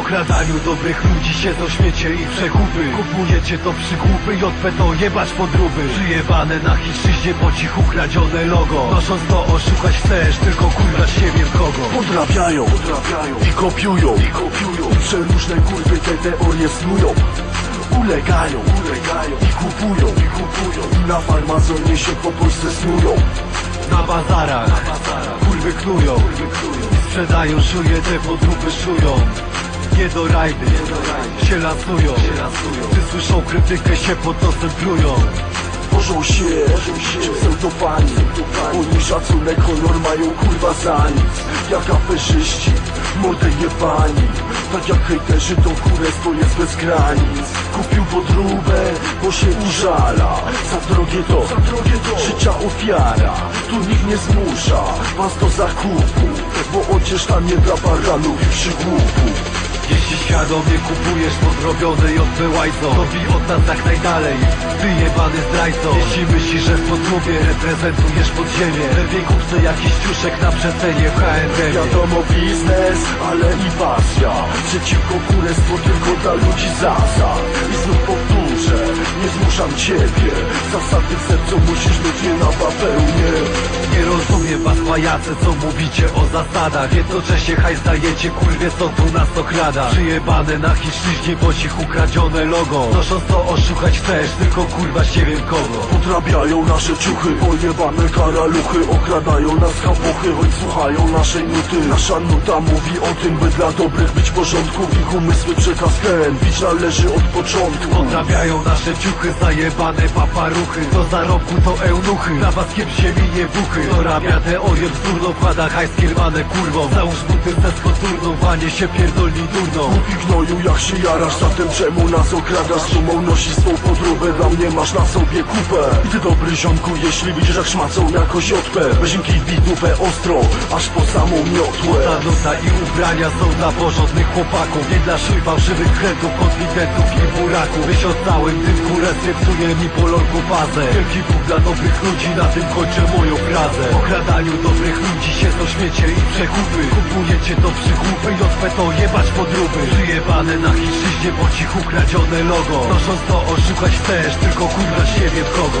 Okradaniu dobrych ludzi siedzą śmiecie i przekupy. Kupujecie to przygłupy, JP to jebać podróby. Przyjebane na chińszczyźnie po cichu kradzione logo. Nosząc to oszukać chcesz, tylko kurwa siebie w kogo. Podrabiają, podrabiają. i kopiują, i kopiują. I przeróżne kurwy te teorie snują. Ulegają, ulegają. I kupują, i kupują. Na farmazonie się po Polsce snują. Na bazarach, kurwy knują. I sprzedają szuje, te podróby szują Nie do rajdy, się lasują Gdy słyszą krytykę się pod nosem plują. Tworzą się, pseudofani Oni szacunek, honor mają kurwa za nic. Jak aferzyści, mordę jebani Tak jak hejterzy to kurestwo jest bez granic. Kupił podróbę, bo się użala. Za drogie to, życia ofiara. Tu nikt nie zmusza was do zakupu Bo ojciec tam nie dla baranów i przygłupów Jeśli świadomie kupujesz podrobione i odbyłajzo To. Bij od nas jak najdalej, ty jebany zdrajco. Jeśli myślisz, że w podróbie reprezentujesz podziemie Lepiej kup sobie jakiś ciuszek na przecenie w H&M Wiadomo biznes, ale i pasja. Przeciwko kurestwo tylko dla ludzi zasad I znów powtórzę, nie zmuszam ciebie. Zasady w sercu musisz mieć nie na bawełnie Nie rozumiem was pajace, co mówicie o zasadach. Jednocześnie hajs dajecie, kurwie co tu nas okrada Przyjebane na chińszczyźnie, bo ci ukradzione logo. Nosząc to oszukać chcesz, tylko kurwa siebie kogo. Podrabiają nasze ciuchy, pojebane karaluchy. Okradają nas kapochy, choć słuchają naszej nuty. Nasza nuta mówi o tym, by dla dobrych być w porządku. Ich umysły przekaz ten, bić należy od początku. Podrabiają nasze ciuchy, zajebane paparuchy. Do zarobku to eunuchy, na was kiep ziemi nie buchy Dorabia teorię bzdurną, wkłada hajs kierwane kurwą Załóż buty ze skoturną, wanie się pierdolni durną Głupi gnoju jak się jarasz, zatem czemu nas okradasz? Sumą nosisz swą podróbę, dla mnie masz na sobie kupę. I ty dobry ziomku, jeśli widzisz jak szmacą jakoś odpę. Weźmki wbij dupę ostro, aż po samą miotłę. Ta nuta i ubrania są dla porządnych chłopaków Nie dla szyj fałszywych krętów, konfidentów i buraków. Myśl o całym tym kurestwie psuje mi polorku fazę. Wielki Bóg dla dobrych ludzi, na tym kończę moją frazę. W okradaniu dobrych ludzi siedzą śmiecie i przekupy Kupujecie to przygłupy, JP to jebać podróby. Przyjebane na chińszczyźnie, po cichu kradzione logo. Nosząc to oszukać chcesz, tylko kurwa siebie w kogo